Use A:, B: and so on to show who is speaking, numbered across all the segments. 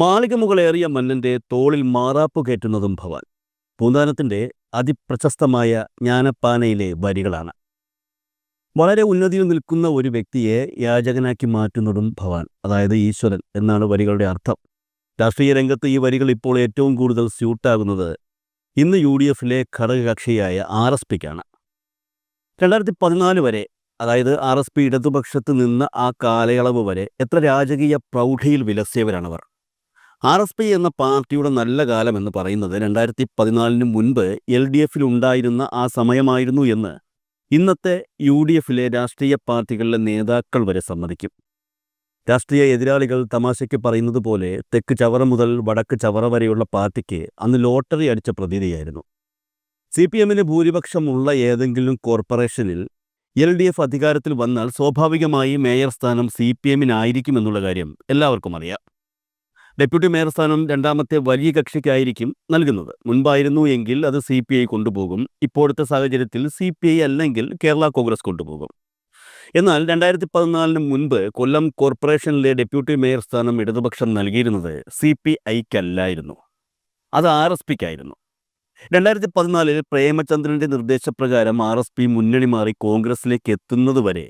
A: മാളികമുകളേറിയ മന്നൻ്റെ തോളിൽ മാറാപ്പ് കയറ്റുന്നതും ഭവാൻ പൂന്താനത്തിൻ്റെ അതിപ്രശസ്തമായ ജ്ഞാനപ്പാനയിലെ വരികളാണ് വളരെ ഉന്നതിയിൽ നിൽക്കുന്ന ഒരു വ്യക്തിയെ യാചകനാക്കി മാറ്റുന്നതും ഭവാൻ അതായത് ഈശ്വരൻ എന്നാണ് വരികളുടെ അർത്ഥം രാഷ്ട്രീയ രംഗത്ത് ഈ വരികൾ ഇപ്പോൾ ഏറ്റവും കൂടുതൽ സ്യൂട്ടാകുന്നത് ഇന്ന് യു ഡി എഫിലെ ഘടകകക്ഷിയായ ആർ എസ് പിക്കാണ് രണ്ടായിരത്തി പതിനാല് വരെ അതായത് ആർ എസ് പി ഇടതുപക്ഷത്ത് നിന്ന് ആ കാലയളവ് വരെ എത്ര രാജകീയ പ്രൗഢിയിൽ വിലസിയവരാണവർ ആർ എസ് പി എന്ന പാർട്ടിയുടെ നല്ല കാലം എന്ന് പറയുന്നത് രണ്ടായിരത്തി പതിനാലിന് മുൻപ് എൽ ഡി എഫിൽ ഉണ്ടായിരുന്ന ആ സമയമായിരുന്നു എന്ന് ഇന്നത്തെ യു ഡി എഫിലെ രാഷ്ട്രീയ പാർട്ടികളിലെ നേതാക്കൾ വരെ സമ്മതിക്കും രാഷ്ട്രീയ എതിരാളികൾ തമാശയ്ക്ക് പറയുന്നത് പോലെ തെക്ക് ചവറ മുതൽ വടക്ക് ചവറ വരെയുള്ള പാർട്ടിക്ക് അന്ന് ലോട്ടറി അടിച്ച പ്രതീതിയായിരുന്നു സി പി എമ്മിന് ഭൂരിപക്ഷമുള്ള ഏതെങ്കിലും കോർപ്പറേഷനിൽ എൽ ഡി എഫ് അധികാരത്തിൽ വന്നാൽ സ്വാഭാവികമായി മേയർ സ്ഥാനം സി പി എമ്മിനായിരിക്കുമെന്നുള്ള കാര്യം എല്ലാവർക്കും അറിയാം ഡെപ്യൂട്ടി മേയർ സ്ഥാനം രണ്ടാമത്തെ വലിയ കക്ഷിക്കായിരിക്കും നൽകുന്നത് മുൻപായിരുന്നു എങ്കിൽ അത് സി പി ഐ കൊണ്ടുപോകും ഇപ്പോഴത്തെ സാഹചര്യത്തിൽ സി പി ഐ അല്ലെങ്കിൽ കേരള കോൺഗ്രസ് കൊണ്ടുപോകും എന്നാൽ രണ്ടായിരത്തി പതിനാലിന് മുൻപ് കൊല്ലം കോർപ്പറേഷനിലെ ഡെപ്യൂട്ടി മേയർ സ്ഥാനം ഇടതുപക്ഷം നൽകിയിരുന്നത് സി പി ഐക്കല്ലായിരുന്നു അത് ആർ എസ് പിക്കായിരുന്നു രണ്ടായിരത്തി പതിനാലിൽ പ്രേമചന്ദ്രന്റെ നിർദ്ദേശപ്രകാരം ആർ എസ് പി മുന്നണി മാറി കോൺഗ്രസിലേക്ക് എത്തുന്നതുവരെ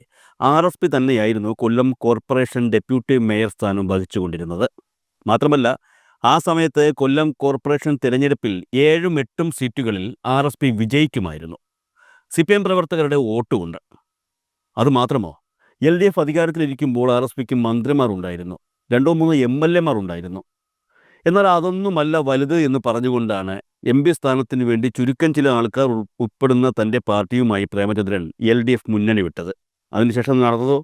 A: ആർ എസ് പി തന്നെയായിരുന്നു കൊല്ലം കോർപ്പറേഷൻ ഡെപ്യൂട്ടി മേയർ സ്ഥാനം വഹിച്ചുകൊണ്ടിരുന്നത് മാത്രമല്ല ആ സമയത്ത് കൊല്ലം കോർപ്പറേഷൻ തിരഞ്ഞെടുപ്പിൽ ഏഴും എട്ടും സീറ്റുകളിൽ ആർ എസ് പി വിജയിക്കുമായിരുന്നു സി പി എം പ്രവർത്തകരുടെ വോട്ടുമുണ്ട് അതുമാത്രമോ എൽ ഡി എഫ് അധികാരത്തിലിരിക്കുമ്പോൾ ആർ എസ് പിക്ക് മന്ത്രിമാരുണ്ടായിരുന്നു രണ്ടോ മൂന്നോ എം എൽ എമാർ ഉണ്ടായിരുന്നു എന്നാൽ അതൊന്നുമല്ല വലുത് എന്ന് പറഞ്ഞുകൊണ്ടാണ് എം പി സ്ഥാനത്തിന് വേണ്ടി ചുരുക്കം ചില ആൾക്കാർ ഉൾപ്പെടുന്ന തൻ്റെ പാർട്ടിയുമായി പ്രേമചന്ദ്രൻ എൽ ഡി എഫ് മുന്നണി വിട്ടത് അതിനുശേഷം നടന്നതോ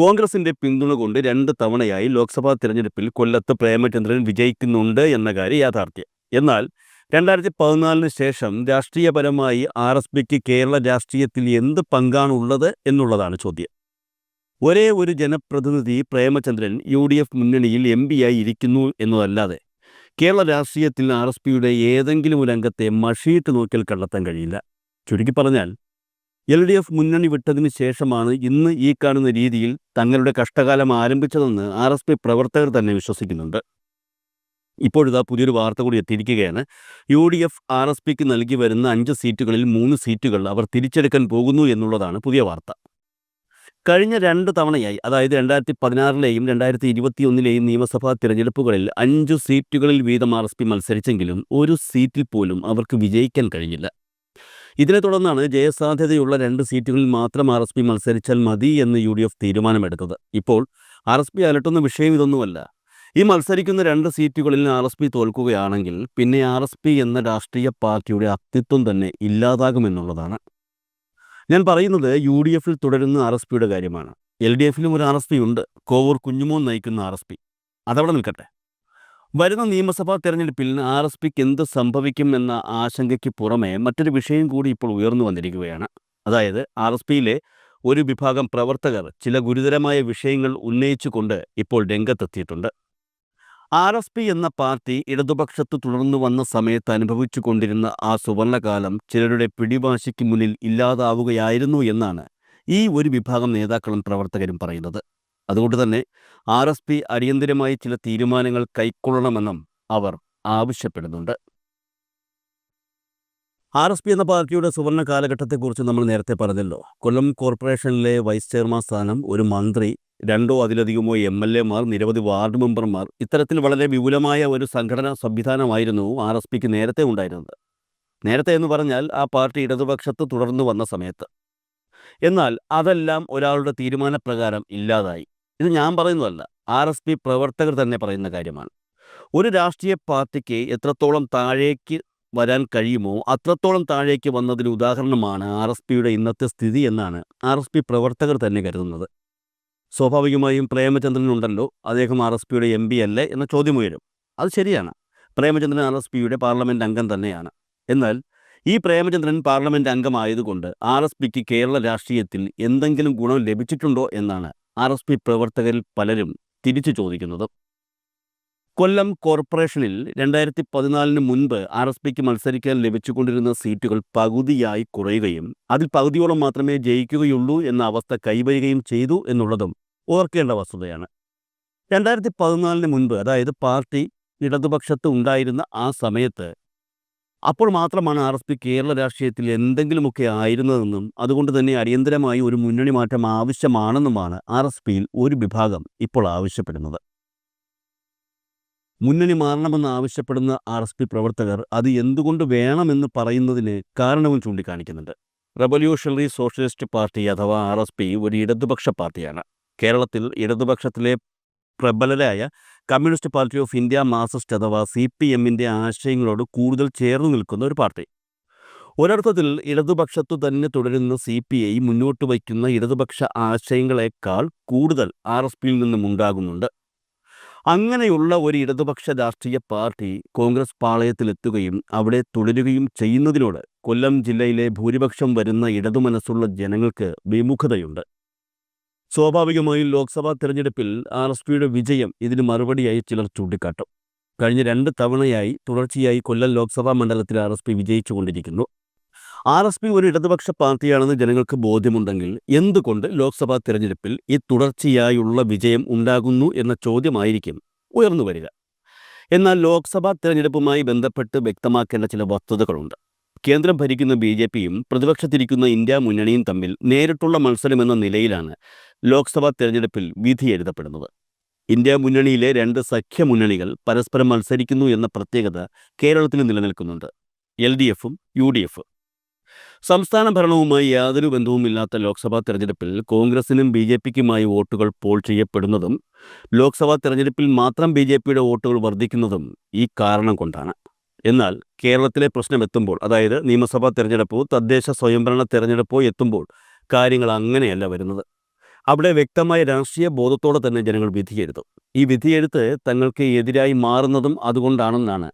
A: കോൺഗ്രസിന്റെ പിന്തുണ കൊണ്ട് രണ്ട് തവണയായി ലോക്സഭാ തിരഞ്ഞെടുപ്പിൽ കൊല്ലത്ത് പ്രേമചന്ദ്രൻ വിജയിക്കുന്നുണ്ട് എന്ന കാര്യം യാഥാർത്ഥ്യം എന്നാൽ രണ്ടായിരത്തി പതിനാലിന് ശേഷം രാഷ്ട്രീയപരമായി ആർ എസ് പിക്ക് കേരള രാഷ്ട്രീയത്തിൽ എന്ത് പങ്കാണുള്ളത് എന്നുള്ളതാണ് ചോദ്യം ഒരേ ഒരു ജനപ്രതിനിധി പ്രേമചന്ദ്രൻ യു ഡി എഫ് മുന്നണിയിൽ എം പിയായി ഇരിക്കുന്നു എന്നതല്ലാതെ കേരള രാഷ്ട്രീയത്തിൽ ആർ എസ് പിയുടെ ഏതെങ്കിലും ഒരു അംഗത്തെ മഷീട്ട് നോക്കിയാൽ കണ്ടെത്താൻ കഴിയില്ല ചുരുക്കി പറഞ്ഞാൽ എൽ ഡി എഫ് മുന്നണി വിട്ടതിന് ശേഷമാണ് ഇന്ന് ഈ കാണുന്ന രീതിയിൽ തങ്ങളുടെ കഷ്ടകാലം ആരംഭിച്ചതെന്ന് ആർ എസ് പി പ്രവർത്തകർ തന്നെ വിശ്വസിക്കുന്നുണ്ട് ഇപ്പോഴിതാ പുതിയൊരു വാർത്ത കൂടി എത്തിയിരിക്കുകയാണ് U D F R S പിക്ക് നൽകി വരുന്ന അഞ്ച് സീറ്റുകളിൽ മൂന്ന് സീറ്റുകൾ അവർ തിരിച്ചെടുക്കാൻ പോകുന്നു എന്നുള്ളതാണ് പുതിയ വാർത്ത കഴിഞ്ഞ രണ്ട് തവണയായി അതായത് രണ്ടായിരത്തി പതിനാറിലെയും രണ്ടായിരത്തി ഇരുപത്തിയൊന്നിലെയും നിയമസഭാ തിരഞ്ഞെടുപ്പുകളിൽ അഞ്ചു സീറ്റുകളിൽ വീതം ആർ എസ് പി മത്സരിച്ചെങ്കിലും ഒരു സീറ്റിൽ പോലും അവർക്ക് വിജയിക്കാൻ കഴിഞ്ഞില്ല ഇതിനെ തുടർന്നാണ് ജയസാധ്യതയുള്ള രണ്ട് സീറ്റുകളിൽ മാത്രം ആർ എസ് പി മത്സരിച്ചാൽ മതി എന്ന് യു ഡി എഫ് തീരുമാനമെടുത്തത് ഇപ്പോൾ ആർ എസ് പി അലട്ടുന്ന വിഷയം ഇതൊന്നുമല്ല ഈ മത്സരിക്കുന്ന രണ്ട് സീറ്റുകളിൽ ആർ എസ് പി തോൽക്കുകയാണെങ്കിൽ പിന്നെ ആർ എസ് പി എന്ന രാഷ്ട്രീയ പാർട്ടിയുടെ അസ്തിത്വം തന്നെ ഇല്ലാതാകുമെന്നുള്ളതാണ് ഞാൻ പറയുന്നത് യു ഡി എഫിൽ തുടരുന്ന ആർ എസ് പിയുടെ കാര്യമാണ് എൽ ഡി എഫിലും ഒരു ആർ എസ് പി ഉണ്ട് കോവൂർ കുഞ്ഞുമോൻ നയിക്കുന്ന ആർ എസ് പി അതവിടെ നിൽക്കട്ടെ വരുന്ന നിയമസഭാ തെരഞ്ഞെടുപ്പിൽ ആർ എസ് പിക്ക് എന്ത് സംഭവിക്കും എന്ന ആശങ്കയ്ക്ക് പുറമെ മറ്റൊരു വിഷയം കൂടി ഇപ്പോൾ ഉയർന്നു വന്നിരിക്കുകയാണ് അതായത് ആർ എസ് പിയിലെ ഒരു വിഭാഗം പ്രവർത്തകർ ചില ഗുരുതരമായ വിഷയങ്ങൾ ഉന്നയിച്ചുകൊണ്ട് ഇപ്പോൾ രംഗത്തെത്തിയിട്ടുണ്ട് ആർ എസ് പി എന്ന പാർട്ടി ഇടതുപക്ഷത്ത് തുടർന്നു വന്ന സമയത്ത് അനുഭവിച്ചു കൊണ്ടിരുന്ന ആ സുവർണകാലം ചിലരുടെ പിടിവാശിക്ക് മുന്നിൽ ഇല്ലാതാവുകയായിരുന്നു എന്നാണ് ഈ ഒരു വിഭാഗം നേതാക്കളും പ്രവർത്തകരും പറയുന്നത് അതുകൊണ്ട് തന്നെ ആർ എസ് പി അടിയന്തിരമായി ചില തീരുമാനങ്ങൾ കൈക്കൊള്ളണമെന്നും അവർ ആവശ്യപ്പെടുന്നുണ്ട് ആർ എസ് പി എന്ന പാർട്ടിയുടെ സുവർണ കാലഘട്ടത്തെക്കുറിച്ച് നമ്മൾ നേരത്തെ പറഞ്ഞല്ലോ കൊല്ലം കോർപ്പറേഷനിലെ വൈസ് ചെയർമാൻ സ്ഥാനം ഒരു മന്ത്രി രണ്ടോ അതിലധികമോ എം എൽ എമാർ നിരവധി വാർഡ് മെമ്പർമാർ ഇത്തരത്തിൽ വളരെ വിപുലമായ ഒരു സംഘടനാ സംവിധാനമായിരുന്നു ആർ എസ് പിക്ക് നേരത്തെ ഉണ്ടായിരുന്നത് നേരത്തെ എന്ന് പറഞ്ഞാൽ ആ പാർട്ടി ഇടതുപക്ഷത്ത് തുടർന്നു വന്ന സമയത്ത് എന്നാൽ അതെല്ലാം ഒരാളുടെ തീരുമാനപ്രകാരം ഇല്ലാതായി ഇത് ഞാൻ പറയുന്നതല്ല ആർ എസ് പി പ്രവർത്തകർ തന്നെ പറയുന്ന കാര്യമാണ് ഒരു രാഷ്ട്രീയ പാർട്ടിക്ക് എത്രത്തോളം താഴേക്ക് വരാൻ കഴിയുമോ അത്രത്തോളം താഴേക്ക് വന്നതിന് ഉദാഹരണമാണ് ആർ എസ് പിയുടെ ഇന്നത്തെ സ്ഥിതി എന്നാണ് ആർ എസ് പി പ്രവർത്തകർ തന്നെ കരുതുന്നത് സ്വാഭാവികമായും പ്രേമചന്ദ്രനുണ്ടല്ലോ അദ്ദേഹം ആർ എസ് പിയുടെ എം പി അല്ലേ എന്ന ചോദ്യം ഉയരും അത് ശരിയാണ് പ്രേമചന്ദ്രൻ ആർ എസ് പിയുടെ പാർലമെൻ്റ് അംഗം തന്നെയാണ് എന്നാൽ ഈ പ്രേമചന്ദ്രൻ പാർലമെൻറ്റ് അംഗമായതുകൊണ്ട് ആർ എസ് പിക്ക് കേരള രാഷ്ട്രീയത്തിൽ എന്തെങ്കിലും ഗുണം ലഭിച്ചിട്ടുണ്ടോ എന്നാണ് ആർ എസ് പി പ്രവർത്തകരിൽ പലരും തിരിച്ചു ചോദിക്കുന്നത് കൊല്ലം കോർപ്പറേഷനിൽ രണ്ടായിരത്തി പതിനാലിന് മുൻപ് ആർ എസ് പിക്ക് മത്സരിക്കാൻ ലഭിച്ചുകൊണ്ടിരുന്ന സീറ്റുകൾ പകുതിയായി കുറയുകയും അതിൽ പകുതിയോളം മാത്രമേ ജയിക്കുകയുള്ളൂ എന്ന അവസ്ഥ കൈവരികയും ചെയ്തു എന്നുള്ളതും ഓർക്കേണ്ട വസ്തുതയാണ് രണ്ടായിരത്തി പതിനാലിന് മുൻപ് അതായത് പാർട്ടി ഇടതുപക്ഷത്ത് ഉണ്ടായിരുന്ന ആ സമയത്ത് അപ്പോൾ മാത്രമാണ് ആർ എസ് പി കേരള രാഷ്ട്രീയത്തിൽ എന്തെങ്കിലുമൊക്കെ ആയിരുന്നതെന്നും അതുകൊണ്ട് തന്നെ അടിയന്തരമായി ഒരു മുന്നണി മാറ്റം ആവശ്യമാണെന്നുമാണ് ആർ എസ് പിയിൽ ഒരു വിഭാഗം ഇപ്പോൾ ആവശ്യപ്പെടുന്നത് മുന്നണി മാറണമെന്ന് ആവശ്യപ്പെടുന്ന ആർ എസ് പി പ്രവർത്തകർ അത് എന്തുകൊണ്ട് വേണമെന്ന് പറയുന്നതിന് കാരണവും ചൂണ്ടിക്കാണിക്കുന്നുണ്ട് റവല്യൂഷണറി സോഷ്യലിസ്റ്റ് പാർട്ടി അഥവാ ആർ എസ് പി ഒരു ഇടതുപക്ഷ പാർട്ടിയാണ് കേരളത്തിൽ ഇടതുപക്ഷത്തിലെ പ്രബലരായ communist party of India Marxist അഥവാ സി പി എമ്മിൻ്റെ ആശയങ്ങളോട് കൂടുതൽ ചേർന്ന് നിൽക്കുന്ന ഒരു പാർട്ടി ഒരർത്ഥത്തിൽ ഇടതുപക്ഷത്തു തന്നെ തുടരുന്ന സി പി ഐ മുന്നോട്ട് വയ്ക്കുന്ന ഇടതുപക്ഷ ആശയങ്ങളെക്കാൾ കൂടുതൽ ആർ എസ് പിയിൽ നിന്നും ഉണ്ടാകുന്നുണ്ട് അങ്ങനെയുള്ള ഒരു ഇടതുപക്ഷ രാഷ്ട്രീയ പാർട്ടി കോൺഗ്രസ് പാളയത്തിലെത്തുകയും അവിടെ തുടരുകയും ചെയ്യുന്നതിനോട് കൊല്ലം ജില്ലയിലെ ഭൂരിപക്ഷം വരുന്ന ഇടതുമനസ്സുള്ള ജനങ്ങൾക്ക് വിമുഖതയുണ്ട് സ്വാഭാവികമായും ലോക്സഭാ തെരഞ്ഞെടുപ്പിൽ ആർ എസ് പിയുടെ വിജയം ഇതിന് മറുപടിയായി ചിലർ ചൂണ്ടിക്കാട്ടും കഴിഞ്ഞ രണ്ട് തവണയായി തുടർച്ചയായി കൊല്ലം ലോക്സഭാ മണ്ഡലത്തിൽ ആർ എസ് പി വിജയിച്ചുകൊണ്ടിരിക്കുന്നു ആർ എസ് പി ഒരു ഇടതുപക്ഷ പാർട്ടിയാണെന്ന് ജനങ്ങൾക്ക് ബോധ്യമുണ്ടെങ്കിൽ എന്തുകൊണ്ട് ലോക്സഭാ തെരഞ്ഞെടുപ്പിൽ ഈ തുടർച്ചയായുള്ള വിജയം ഉണ്ടാകുന്നു എന്ന ചോദ്യമായിരിക്കും ഉയർന്നു വരിക എന്നാൽ ലോക്സഭാ തെരഞ്ഞെടുപ്പുമായി ബന്ധപ്പെട്ട് വ്യക്തമാക്കേണ്ട ചില വസ്തുതകളുണ്ട് കേന്ദ്രം ഭരിക്കുന്ന ബി ജെ പിയും പ്രതിപക്ഷത്തിരിക്കുന്ന ഇന്ത്യ മുന്നണിയും തമ്മിൽ നേരിട്ടുള്ള മത്സരമെന്ന നിലയിലാണ് ലോക്സഭാ തെരഞ്ഞെടുപ്പിൽ വിധി എഴുതപ്പെടുന്നത് ഇന്ത്യ മുന്നണിയിലെ രണ്ട് സഖ്യ മുന്നണികൾ പരസ്പരം മത്സരിക്കുന്നു എന്ന പ്രത്യേകത കേരളത്തിൽ നിലനിൽക്കുന്നുണ്ട് എൽ ഡി എഫും യു ഡി എഫും സംസ്ഥാന ഭരണവുമായി യാതൊരു ബന്ധവുമില്ലാത്ത ലോക്സഭാ തെരഞ്ഞെടുപ്പിൽ കോൺഗ്രസിനും ബി ജെ പിക്കുമായി വോട്ടുകൾ പോൾ ചെയ്യപ്പെടുന്നതും ലോക്സഭാ തെരഞ്ഞെടുപ്പിൽ മാത്രം ബി ജെ പിയുടെ വോട്ടുകൾ വർദ്ധിക്കുന്നതും ഈ കാരണം കൊണ്ടാണ് എന്നാൽ കേരളത്തിലെ പ്രശ്നം എത്തുമ്പോൾ അതായത് നിയമസഭാ തെരഞ്ഞെടുപ്പോ തദ്ദേശ സ്വയംഭരണ തെരഞ്ഞെടുപ്പോ എത്തുമ്പോൾ കാര്യങ്ങൾ അങ്ങനെയല്ല വരുന്നത് അവിടെ വ്യക്തമായ രാഷ്ട്രീയ ബോധത്തോടെ തന്നെ ജനങ്ങൾ വിധിയെഴുത്തു ഈ വിധിയെഴുത്ത് തങ്ങൾക്ക് എതിരായി മാറുന്നതും അതുകൊണ്ടാണെന്നാണ്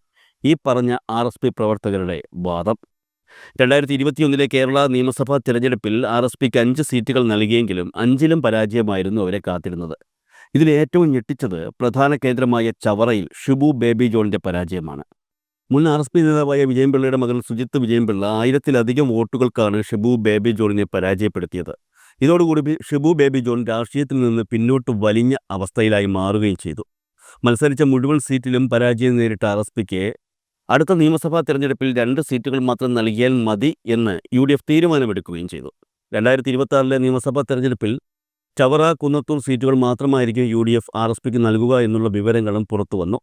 A: ഈ പറഞ്ഞ ആർ എസ് പി പ്രവർത്തകരുടെ വാദം രണ്ടായിരത്തി ഇരുപത്തിയൊന്നിലെ കേരള നിയമസഭാ തിരഞ്ഞെടുപ്പിൽ ആർ എസ് പിക്ക് അഞ്ച് സീറ്റുകൾ നൽകിയെങ്കിലും അഞ്ചിലും പരാജയമായിരുന്നു അവരെ കാത്തിരുന്നത് ഇതിൽ ഏറ്റവും ഞെട്ടിച്ചത് പ്രധാന കേന്ദ്രമായ ചവറയിൽ ഷുബു ബേബി ജോണിന്റെ പരാജയമാണ് മുൻ ആർ എസ് പി നേതാവായ വിജയൻപിള്ളയുടെ മകൻ സുജിത്ത് വിജയൻപിള്ള ആയിരത്തിലധികം വോട്ടുകൾക്കാണ് ഷിബു ബേബി ജോണിനെ പരാജയപ്പെടുത്തിയത് ഇതോടുകൂടി ഷിബു ബേബി ജോൺ രാഷ്ട്രീയത്തിൽ നിന്ന് പിന്നോട്ട് വലിഞ്ഞ അവസ്ഥയിലായി മാറുകയും ചെയ്തു മത്സരിച്ച മുഴുവൻ സീറ്റിലും പരാജയം നേരിട്ട ആർ എസ് പിക്ക് അടുത്ത നിയമസഭാ തെരഞ്ഞെടുപ്പിൽ രണ്ട് സീറ്റുകൾ മാത്രം നൽകിയാൽ മതി എന്ന് യു ഡി എഫ് തീരുമാനമെടുക്കുകയും ചെയ്തു രണ്ടായിരത്തി ഇരുപത്തി നിയമസഭാ തെരഞ്ഞെടുപ്പിൽ ചവറ കുന്നത്തൂർ സീറ്റുകൾ മാത്രമായിരിക്കും U D F R S പിക്ക് നൽകുക എന്നുള്ള വിവരങ്ങളും പുറത്തു വന്നു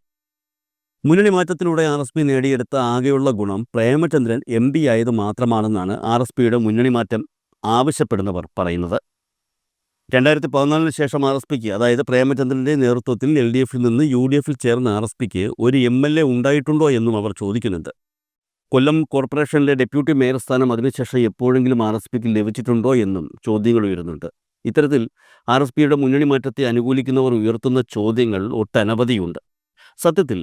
A: മുന്നണി മാറ്റത്തിലൂടെ ആർ എസ് പി നേടിയെടുത്ത ആകെയുള്ള ഗുണം പ്രേമചന്ദ്രൻ എം പി ആയത് മാത്രമാണെന്നാണ് ആർ എസ് പിയുടെ മുന്നണി മാറ്റം ആവശ്യപ്പെടുന്നവർ പറയുന്നത് രണ്ടായിരത്തി പതിനാലിന് ശേഷം ആർ എസ് പിക്ക് അതായത് പ്രേമചന്ദ്രൻ്റെ നേതൃത്വത്തിൽ എൽ ഡി എഫിൽ നിന്ന് യു ഡി എഫിൽ ചേർന്ന ആർ എസ് പിക്ക് ഒരു എം എൽ എ ഉണ്ടായിട്ടുണ്ടോ എന്നും അവർ ചോദിക്കുന്നുണ്ട് കൊല്ലം കോർപ്പറേഷനിലെ ഡെപ്യൂട്ടി മേയർ സ്ഥാനം അതിനുശേഷം എപ്പോഴെങ്കിലും ആർ എസ് പിക്ക് ലഭിച്ചിട്ടുണ്ടോ എന്നും ചോദ്യങ്ങൾ ഉയരുന്നുണ്ട് ഇത്തരത്തിൽ ആർ എസ് പിയുടെ മുന്നണി മാറ്റത്തെ അനുകൂലിക്കുന്നവർ ഉയർത്തുന്ന ചോദ്യങ്ങൾ ഒട്ടനവധിയുണ്ട് സത്യത്തിൽ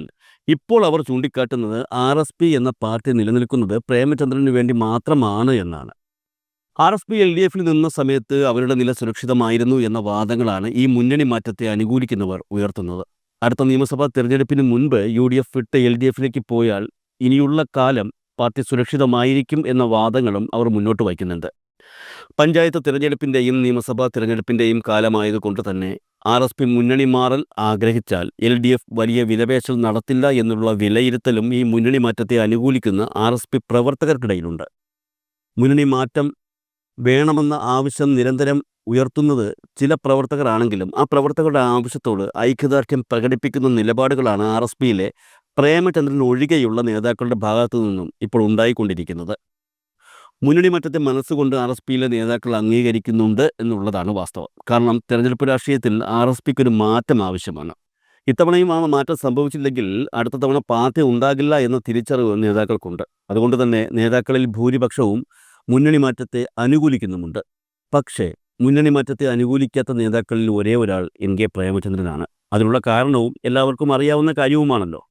A: ഇപ്പോൾ അവർ ചൂണ്ടിക്കാട്ടുന്നത് ആർ എസ് പി എന്ന പാർട്ടി നിലനിൽക്കുന്നത് പ്രേമചന്ദ്രന് വേണ്ടി മാത്രമാണ് എന്നാണ് R F P L D എഫിൽ നിന്ന സമയത്ത് അവരുടെ നില സുരക്ഷിതമായിരുന്നു എന്ന വാദങ്ങളാണ് ഈ മുന്നണി മാറ്റത്തെ അനുകൂലിക്കുന്നവർ ഉയർത്തുന്നത് അടുത്ത നിയമസഭാ തെരഞ്ഞെടുപ്പിന് മുൻപ് യു ഡി എഫ് വിട്ട് എൽ ഡി എഫിലേക്ക് പോയാൽ ഇനിയുള്ള കാലം പാർട്ടി സുരക്ഷിതമായിരിക്കും എന്ന വാദങ്ങളും അവർ മുന്നോട്ട് വയ്ക്കുന്നുണ്ട് പഞ്ചായത്ത് തിരഞ്ഞെടുപ്പിൻ്റെയും നിയമസഭാ തിരഞ്ഞെടുപ്പിൻ്റെയും കാലമായതുകൊണ്ട് തന്നെ ആർ എസ് പി മുന്നണി മാറൽ ആഗ്രഹിച്ചാൽ എൽ ഡി എഫ് വലിയ വിലപേശൽ നടത്തില്ല എന്നുള്ള വിലയിരുത്തലും ഈ മുന്നണി മാറ്റത്തെ അനുകൂലിക്കുന്ന ആർ എസ് പി പ്രവർത്തകർക്കിടയിലുണ്ട് മുന്നണി മാറ്റം വേണമെന്ന ആവശ്യം നിരന്തരം ഉയർത്തുന്നത് ചില പ്രവർത്തകരാണെങ്കിലും ആ പ്രവർത്തകരുടെ ആവശ്യത്തോട് ഐക്യദാർഢ്യം പ്രകടിപ്പിക്കുന്ന നിലപാടുകളാണ് ആർ എസ് പിയിലെ പ്രേമചന്ദ്രൻ ഒഴികെയുള്ള നേതാക്കളുടെ ഭാഗത്തു നിന്നും ഇപ്പോൾ ഉണ്ടായിക്കൊണ്ടിരിക്കുന്നത് മുന്നണി മറ്റത്തെ മനസ്സുകൊണ്ട് ആർ എസ് പിയിലെ നേതാക്കൾ അംഗീകരിക്കുന്നുണ്ട് എന്നുള്ളതാണ് വാസ്തവം കാരണം തെരഞ്ഞെടുപ്പ് രാഷ്ട്രീയത്തിൽ ആർ എസ് പിക്ക് ഒരു മാറ്റം ആവശ്യമാണ് ഇത്തവണയും ആ മാറ്റം സംഭവിച്ചില്ലെങ്കിൽ അടുത്ത തവണ പാർട്ടി ഉണ്ടാകില്ല എന്ന തിരിച്ചറിവ് നേതാക്കൾക്കുണ്ട് അതുകൊണ്ട് തന്നെ നേതാക്കളിൽ ഭൂരിപക്ഷവും മുന്നണി മാറ്റത്തെ അനുകൂലിക്കുന്നുമുണ്ട് പക്ഷേ മുന്നണി മാറ്റത്തെ അനുകൂലിക്കാത്ത നേതാക്കളിൽ ഒരേ ഒരാൾ എൻ കെ പ്രേമചന്ദ്രനാണ് അതിനുള്ള കാരണവും എല്ലാവർക്കും അറിയാവുന്ന കാര്യവുമാണല്ലോ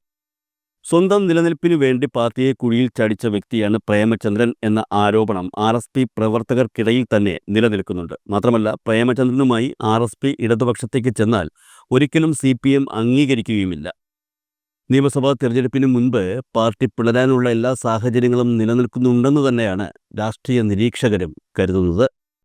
A: സ്വന്തം നിലനിൽപ്പിനു വേണ്ടി പാർട്ടിയെ കുഴിയിൽ ചടിച്ച വ്യക്തിയാണ് പ്രേമചന്ദ്രൻ എന്ന ആരോപണം ആർ എസ് പി പ്രവർത്തകർക്കിടയിൽ തന്നെ നിലനിൽക്കുന്നുണ്ട് മാത്രമല്ല പ്രേമചന്ദ്രനുമായി ആർ എസ് പി ഇടതുപക്ഷത്തേക്ക് ചെന്നാൽ ഒരിക്കലും സി പി എം അംഗീകരിക്കുകയുമില്ല നിയമസഭാ തെരഞ്ഞെടുപ്പിന് മുൻപ് പാർട്ടി പിളരാനുള്ള എല്ലാ സാഹചര്യങ്ങളും നിലനിൽക്കുന്നുണ്ടെന്ന് തന്നെയാണ് രാഷ്ട്രീയ നിരീക്ഷകരും കരുതുന്നത്